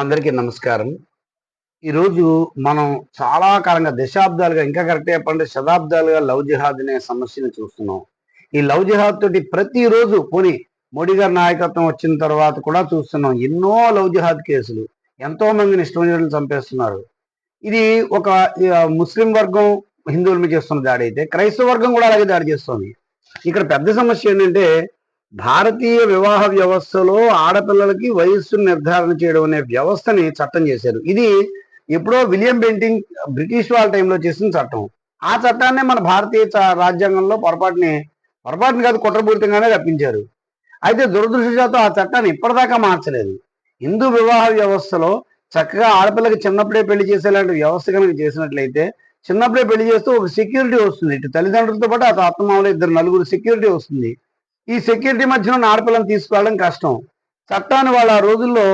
అందరికీ నమస్కారం. ఈరోజు మనం చాలా కాలంగా దశాబ్దాలుగా ఇంకా కరెక్ట్ చెప్పండి శతాబ్దాలుగా లవ్ జిహాద్ అనే సమస్యను చూస్తున్నాం. ఈ లవ్ జిహాద్ తోటి ప్రతిరోజు పోనీ మోడీ గారి నాయకత్వం వచ్చిన తర్వాత కూడా చూస్తున్నాం ఎన్నో లవ్ జిహాద్ కేసులు. ఎంతో మందిని ఇష్టం చంపేస్తున్నారు. ఇది ఒక ముస్లిం వర్గం హిందువుల మీద చేస్తున్న దాడి అయితే క్రైస్తవ వర్గం కూడా అలాగే దాడి చేస్తుంది. ఇక్కడ పెద్ద సమస్య ఏంటంటే భారతీయ వివాహ వ్యవస్థలో ఆడపిల్లలకి వయస్సు నిర్ధారణ చేయడం అనే వ్యవస్థని చట్టం చేశారు. ఇది ఎప్పుడో విలియం బెంటింగ్ బ్రిటిష్ వాళ్ళ టైంలో చేసిన చట్టం. ఆ చట్టాన్ని మన భారతీయ రాజ్యాంగంలో పొరపాటుని పొరపాటుని కాదు కుట్రపూరితంగానే తప్పించారు అయితే దురదృష్టశాతం ఆ చట్టాన్ని ఇప్పటిదాకా మార్చలేదు. హిందూ వివాహ వ్యవస్థలో చక్కగా ఆడపిల్లకి చిన్నప్పుడే పెళ్ళి చేసేలాంటి వ్యవస్థ కనుక చేసినట్లయితే చిన్నప్పుడే పెళ్ళి చేస్తూ ఒక సెక్యూరిటీ వస్తుంది. ఇటు తల్లిదండ్రులతో పాటు ఆ అత్తమామలు ఇద్దరు నలుగురు సెక్యూరిటీ వస్తుంది. ఈ సెక్యూరిటీ మధ్యలో ఉన్న ఆడపిల్లని తీసుకురావడం కష్టం. చట్టాన్ని వాళ్ళ ఆ రోజుల్లో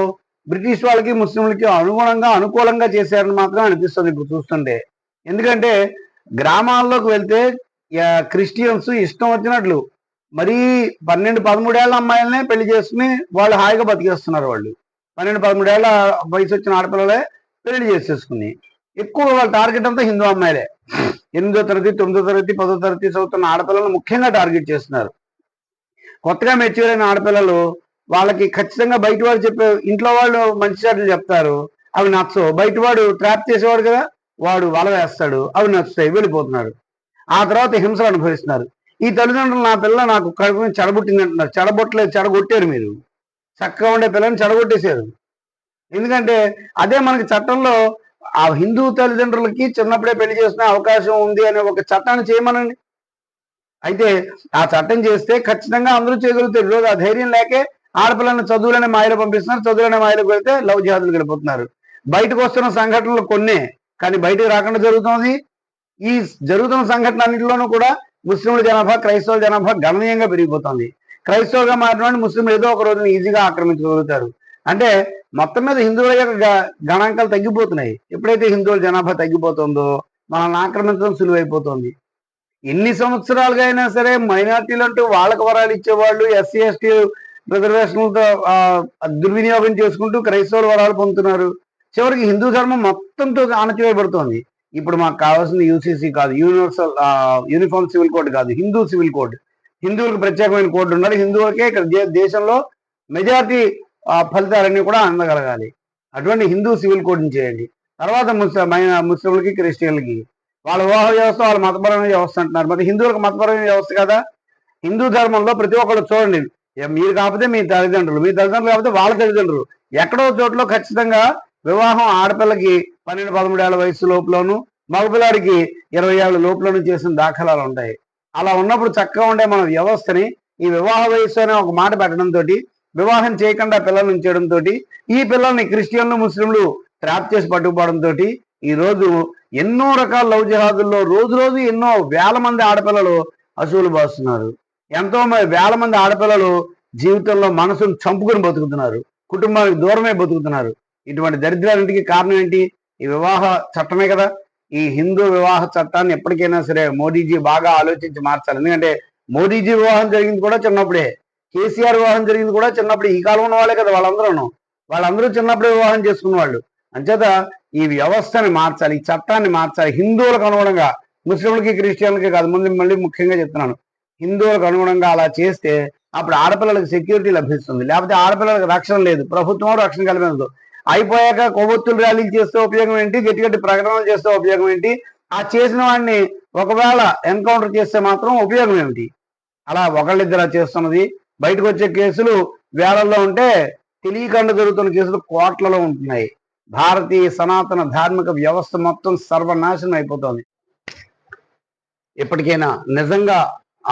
బ్రిటిష్ వాళ్ళకి ముస్లింలకి అనుగుణంగా అనుకూలంగా చేశారని మాత్రం అనిపిస్తుంది ఇప్పుడు చూస్తుంటే. ఎందుకంటే గ్రామాల్లోకి వెళ్తే క్రిస్టియన్స్ ఇష్టం వచ్చినట్లు మరీ పన్నెండు పదమూడేళ్ళ అమ్మాయిలనే పెళ్ళి చేసుకుని వాళ్ళు హాయిగా బతికేస్తున్నారు వాళ్ళు. పన్నెండు పదమూడేళ్ళ వయసు వచ్చిన ఆడపిల్లలే పెళ్ళి చేసేసుకుని. ఎక్కువ వాళ్ళ టార్గెట్ అంతా హిందూ అమ్మాయిలే. ఎనిమిదో తరగతి తొమ్మిదో తరగతి పదో తరగతి చదువుతున్న ఆడపిల్లలను ముఖ్యంగా టార్గెట్ చేస్తున్నారు. కొత్తగా మెచ్యూర్ అయిన ఆడపిల్లలు వాళ్ళకి ఖచ్చితంగా బయట వాడు చెప్పే ఇంట్లో వాళ్ళు మంచి చెడ్డలు చెప్తారు. అవి నచ్చవు. బయట వాడు ట్రాప్ చేసేవాడు కదా వాడు వల వేస్తాడు. అవి నచ్చుతాయి. వెళ్ళిపోతున్నారు. ఆ తర్వాత హింసలు అనుభవిస్తున్నారు. ఈ తల్లిదండ్రులు నా పిల్ల నాకు కడుపు చెడబుట్టింది అంటున్నారు. చెడబొట్టలేదు చెడగొట్టారు మీరు. చక్కగా ఉండే పిల్లని చెడగొట్టేశారు. ఎందుకంటే అదే మనకి చట్టంలో ఆ హిందూ తల్లిదండ్రులకి చిన్నప్పుడే పెళ్ళి చేసిన అవకాశం ఉంది అనే ఒక చట్టాన్ని చేయమనండి. అయితే ఆ చట్టం చేస్తే ఖచ్చితంగా అందరూ చేయగలుగుతారు ఈరోజు ఆ ధైర్యం లేకే ఆడపిల్లని చదువులనే మాయలు పంపిస్తున్నారు చదువులనే మాయలకు వెళ్తే లవ్ జిహాదులు గడిపోతున్నారు. బయటకు వస్తున్న సంఘటనలు కొన్నే కానీ బయటకు రాకుండా జరుగుతుంది ఈ జరుగుతున్న సంఘటన అన్నింటిలోనూ కూడా ముస్లింల జనాభా క్రైస్తవుల జనాభా గణనీయంగా పెరిగిపోతుంది. క్రైస్తవుగా మారిన ముస్లింలు ఏదో ఒక రోజున ఈజీగా ఆక్రమించగలుగుతారు. అంటే మొత్తం మీద హిందువుల యొక్క గ- గణాంకాలు తగ్గిపోతున్నాయి. ఎప్పుడైతే హిందువుల జనాభా తగ్గిపోతుందో మనల్ని ఆక్రమించడం సులువైపోతుంది. ఎన్ని సంవత్సరాలుగా అయినా సరే మైనార్టీలు అంటూ వాళ్ళకు వరాలు ఇచ్చేవాళ్ళు ఎస్సీ ఎస్టీ రిజర్వేషన్లతో దుర్వినియోగం చేసుకుంటూ క్రైస్తవుల వరాలు పొందుతున్నారు. చివరికి హిందూ ధర్మం మొత్తంతో అణచివేయబడుతోంది ఇప్పుడు మాకు కావాల్సింది యూసీసీ కాదు యూనివర్సల్ యూనిఫామ్ సివిల్ కోడ్ కాదు హిందూ సివిల్ కోడ్. హిందువులకు ప్రత్యేకమైన కోడ్ ఉండాలి. హిందువులకే ఇక్కడ దేశంలో మెజారిటీ ఫలితాలన్నీ కూడా అందగలగాలి. అటువంటి హిందూ సివిల్ కోడ్ని చేయండి. తర్వాత ముస్లిం ముస్లింలకి క్రిస్టియన్లకి వాళ్ళ వివాహ వ్యవస్థ వాళ్ళ మతపరమైన వ్యవస్థ అంటున్నారు. మరి హిందువులకు మతపరమైన వ్యవస్థ కదా? హిందూ ధర్మంలో ప్రతి ఒక్కరు చూడండి. మీరు కాకపోతే మీ తల్లిదండ్రులు మీ తల్లిదండ్రులు కాకపోతే వాళ్ళ తల్లిదండ్రులు. ఎక్కడో చోట్ల ఖచ్చితంగా వివాహం ఆడపిల్లకి పన్నెండు పదమూడేళ్ళ వయసు లోపులోను మగపిల్లాడికి ఇరవై ఏళ్ళ లోపులోను చేసిన దాఖలాలు ఉంటాయి. అలా ఉన్నప్పుడు చక్కగా ఉండే మన వ్యవస్థని ఈ వివాహ వయస్సు అనే ఒక మాట పెట్టడంతో వివాహం చేయకుండా పిల్లల్ని ఉంచడం తోటి ఈ పిల్లల్ని క్రిస్టియన్లు ముస్లింలు ట్రాప్ చేసి పట్టుకుపోవడం తోటి ఈ రోజు ఎన్నో రకాల లవ్ జిహాదుల్లో రోజు రోజు ఎన్నో వేల మంది ఆడపిల్లలు అసూలు బాస్తున్నారు. ఎంతో మంది వేల మంది ఆడపిల్లలు జీవితంలో మనసును చంపుకుని బతుకుతున్నారు. కుటుంబానికి దూరమే బతుకుతున్నారు. ఇటువంటి దరిద్రాలన్నింటికి కారణం ఏంటి? ఈ వివాహ చట్టమే కదా. ఈ హిందూ వివాహ చట్టాన్ని ఎప్పటికైనా సరే మోడీజీ బాగా ఆలోచించి మార్చాలి. ఎందుకంటే మోడీజీ వివాహం జరిగింది కూడా చిన్నప్పుడే. కేసీఆర్ వివాహం జరిగింది కూడా చిన్నప్పుడు. ఈ కాలం ఉన్న వాళ్ళే కదా వాళ్ళందరూ వాళ్ళందరూ చిన్నప్పుడే వివాహం చేసుకున్న వాళ్ళు అంచేత ఈ వ్యవస్థని మార్చాలి ఈ చట్టాన్ని మార్చాలి. హిందువులకు అనుగుణంగా ముస్లింలకి క్రిస్టియన్లకి కాదు ముందు మళ్ళీ ముఖ్యంగా చెప్తున్నాను. హిందువులకు అనుగుణంగా అలా చేస్తే అప్పుడు ఆడపిల్లలకు సెక్యూరిటీ లభిస్తుంది. లేకపోతే ఆడపిల్లలకు రక్షణ లేదు. ప్రభుత్వం రక్షణ కల్పించదు. అయిపోయాక కొవ్వొత్తులు ర్యాలీలు చేస్తే ఉపయోగం ఏంటి? గట్టి గట్టి ప్రకటనలు చేస్తే ఉపయోగం ఏంటి? ఆ చేసిన వాడిని ఒకవేళ ఎన్కౌంటర్ చేస్తే మాత్రం ఉపయోగం ఏమిటి? అలా ఒకళ్ళిద్దరు చేస్తున్నది. బయటకు వచ్చే కేసులు వేలల్లో ఉంటే తెలియకుండా జరుగుతున్న కేసులు కోట్లలో ఉంటున్నాయి. భారతీయ సనాతన ధార్మిక వ్యవస్థ మొత్తం సర్వనాశనం అయిపోతుంది. ఇప్పటికైనా నిజంగా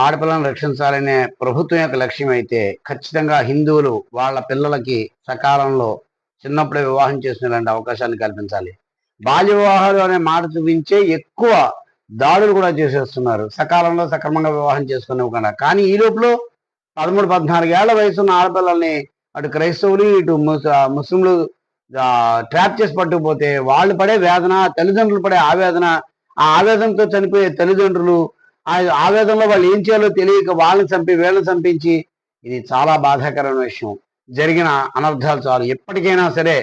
ఆడపిల్లను రక్షించాలనే ప్రభుత్వం యొక్క లక్ష్యం అయితే ఖచ్చితంగా హిందువులు వాళ్ళ పిల్లలకి సకాలంలో చిన్నప్పుడే వివాహం చేసుకునే అవకాశాన్ని కల్పించాలి. బాల్య వివాహాలు అనే మాట చూపించే ఎక్కువ దాడులు కూడా చేసేస్తున్నారు. సకాలంలో సక్రమంగా వివాహం చేసుకునివ్వకుండా కానీ ఈ లోపల పదమూడు పద్నాలుగు ఏళ్ళ వయసున్న ఆడపిల్లల్ని అటు క్రైస్తవులు ఇటు ముస్లింలు ట్రాప్ చేసి పట్టుకుపోతే వాళ్ళు పడే వేదన తల్లిదండ్రులు పడే ఆవేదన ఆ ఆవేదనతో చనిపోయే తల్లిదండ్రులు ఆ ఆవేదనలో వాళ్ళు ఏం చేయాలో తెలియక వాళ్ళని చంపి వీళ్ళని చంపించి ఇది చాలా బాధాకరమైన విషయం. జరిగిన అనర్థాలు చాలు. ఎప్పటికైనా సరే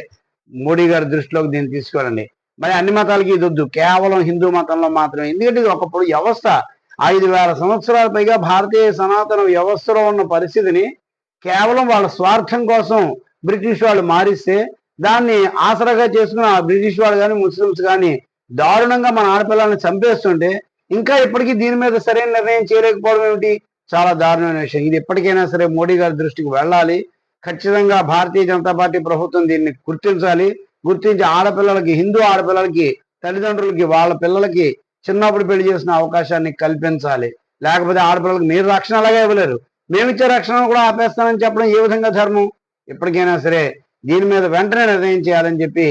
మోడీ గారి దృష్టిలోకి దీన్ని తీసుకోవాలండి. మరి అన్ని మతాలకి ఇది వద్దు. కేవలం హిందూ మతంలో మాత్రమే. ఎందుకంటే ఇది ఒకప్పుడు వ్యవస్థ. ఐదు వేల సంవత్సరాల పైగా భారతీయ సనాతన వ్యవస్థలో ఉన్న పరిస్థితిని కేవలం వాళ్ళ స్వార్థం కోసం బ్రిటిష్ వాళ్ళు మారిస్తే దాన్ని ఆసరాగా చేసుకున్న బ్రిటిష్ వాళ్ళు కానీ ముస్లిమ్స్ కానీ దారుణంగా మన ఆడపిల్లల్ని చంపేస్తుంటే ఇంకా ఇప్పటికీ దీని మీద సరైన నిర్ణయం చేయలేకపోవడం ఏమిటి? చాలా దారుణమైన విషయం. ఇది ఎప్పటికైనా సరే మోడీ గారి దృష్టికి వెళ్ళాలి. ఖచ్చితంగా భారతీయ జనతా పార్టీ ప్రభుత్వం దీన్ని గుర్తించాలి. గుర్తించి ఆడపిల్లలకి హిందూ ఆడపిల్లలకి తల్లిదండ్రులకి వాళ్ళ పిల్లలకి చిన్నప్పుడు పెళ్ళి చేసిన అవకాశాన్ని కల్పించాలి. లేకపోతే ఆడపిల్లలకి మీరు రక్షణ అలాగే ఇవ్వలేరు. మేము ఇచ్చే రక్షణ కూడా ఆపేస్తానని చెప్పడం ఏ విధంగా ధర్మం? ఎప్పటికైనా సరే దీని మీద వెంటనే నిర్ణయం చేయాలని చెప్పి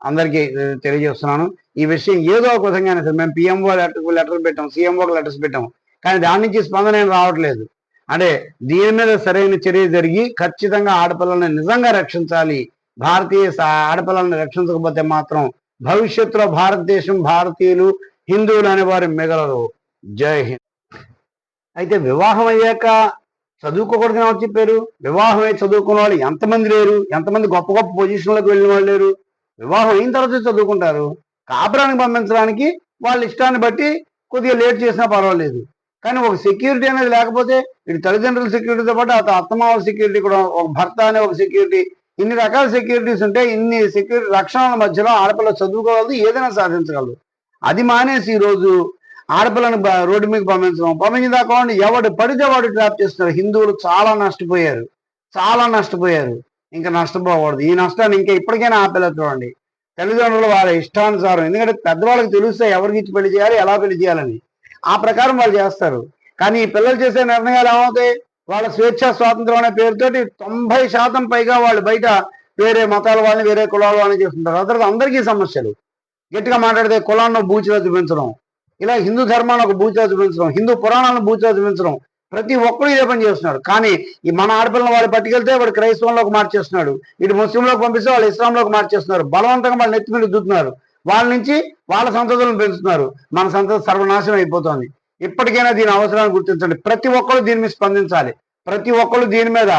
అందరికీ తెలియజేస్తున్నాను. ఈ విషయం ఏదో ఒక విధంగా సరే మేము పిఎంఓ లెటర్ లెటర్ పెట్టాం సీఎంఓకి లెటర్స్ పెట్టాం. కానీ దాని నుంచి స్పందన ఏం రావట్లేదు. అంటే దీని మీద సరైన చర్య జరిగి ఖచ్చితంగా ఆడపిల్లల్ని నిజంగా రక్షించాలి. భారతీయ ఆడపిల్లల్ని రక్షించకపోతే మాత్రం భవిష్యత్తులో భారతదేశం భారతీయులు హిందువులు అనే వారు మిగలరు. జై హింద్. అయితే వివాహం అయ్యాక చదువుకోకూడదు ఎవరు చెప్పారు. వివాహం అయితే చదువుకున్న వాళ్ళు ఎంతమంది లేరు? ఎంతమంది గొప్ప గొప్ప పొజిషన్లకు వెళ్ళిన వాళ్ళు లేరు? వివాహం అయిన తర్వాత చదువుకుంటారు. కాపురానికి పంపించడానికి వాళ్ళ ఇష్టాన్ని బట్టి కొద్దిగా లేట్ చేసినా పర్వాలేదు. కానీ ఒక సెక్యూరిటీ అనేది లేకపోతే ఇటు తల్లిదండ్రుల సెక్యూరిటీతో పాటు అత అత్తమావ సెక్యూరిటీ కూడా ఒక భర్త అనే ఒక సెక్యూరిటీ ఇన్ని రకాల సెక్యూరిటీస్ ఉంటే ఇన్ని సెక్యూరిటీ రక్షణల మధ్యలో ఆడపిల్ల చదువుకోగలదు ఏదైనా సాధించగలదు. అది మానేసి ఈ రోజు ఆడపిల్లని రోడ్డు మీద పంపించడం. పంపించిన దాకా ఎవడు పడితే వాడు ట్రాప్ చేస్తున్నారు హిందువులు చాలా నష్టపోయారు. చాలా నష్టపోయారు. ఇంకా నష్టపోకూడదు. ఈ నష్టాన్ని ఇంకా ఇప్పటికైనా ఆపేలా చూడండి. తల్లిదండ్రులు వాళ్ళ ఇష్టానుసారం. ఎందుకంటే పెద్దవాళ్ళకి తెలుస్తే ఎవరికి ఇచ్చి పెళ్ళి చేయాలి ఎలా పెళ్ళి చేయాలని. ఆ ప్రకారం వాళ్ళు చేస్తారు. కానీ ఈ పిల్లలు చేసే నిర్ణయాలు ఏమవుతాయి? వాళ్ళ స్వేచ్ఛ స్వాతంత్రం అనే పేరుతోటి తొంభై శాతం పైగా వాళ్ళు బయట వేరే మతాల వాళ్ళని వేరే కులాల వాళ్ళని చేస్తుంటారు తర్వాత అందరికీ సమస్యలు. గట్టిగా మాట్లాడితే కులాన్ని భూచిలో చూపించడం. ఇలా హిందూ ధర్మాన్ని ఒక బూచిలా చూపించడం హిందూ పురాణాలను బూచిలా చూపించడం ప్రతి ఒక్కరు ఇదే పని చేస్తున్నాడు. కానీ ఈ మన ఆడపిల్లని వాళ్ళు పట్టుకెళ్తే వాడు క్రైస్తవంలోకి మార్చేస్తున్నాడు. ఇటు ముస్లింలోకి పంపిస్తే వాళ్ళు ఇస్లాంలోకి మార్చేస్తున్నారు. బలవంతంగా వాళ్ళు నెత్తి మీద దుద్దుతున్నారు. వాళ్ళ నుంచి వాళ్ళ సంతతులను పెంచుతున్నారు. మన సంతతి సర్వనాశనం అయిపోతుంది. ఇప్పటికైనా దీని అవసరాన్ని గుర్తించండి. ప్రతి ఒక్కరు దీని మీద స్పందించాలి. ప్రతి ఒక్కరు దీని మీద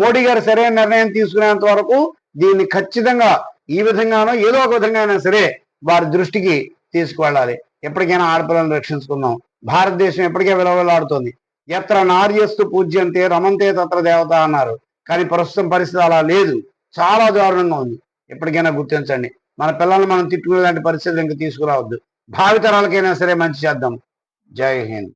మోడీ గారు సరైన నిర్ణయం తీసుకునేంత వరకు దీన్ని ఖచ్చితంగా ఈ విధంగానో ఏదో ఒక విధంగా అయినా సరే వారి దృష్టికి తీసుకువెళ్ళాలి. ఎప్పటికైనా ఆడపిల్లలను రక్షించుకుందాం. భారతదేశం ఎప్పటికే విలువలాడుతోంది. ఎత్ర నార్యస్తు పూజ్యంతే రమంతే తత్ర దేవత అన్నారు. కానీ ప్రస్తుతం పరిస్థితి అలా లేదు. చాలా దారుణంగా ఉంది. ఎప్పటికైనా గుర్తించండి. మన పిల్లల్ని మనం తిట్టుకునేలాంటి పరిస్థితులు ఇంకా తీసుకురావద్దు. భావితరాలకైనా సరే మంచి చేద్దాం. జై హింద్.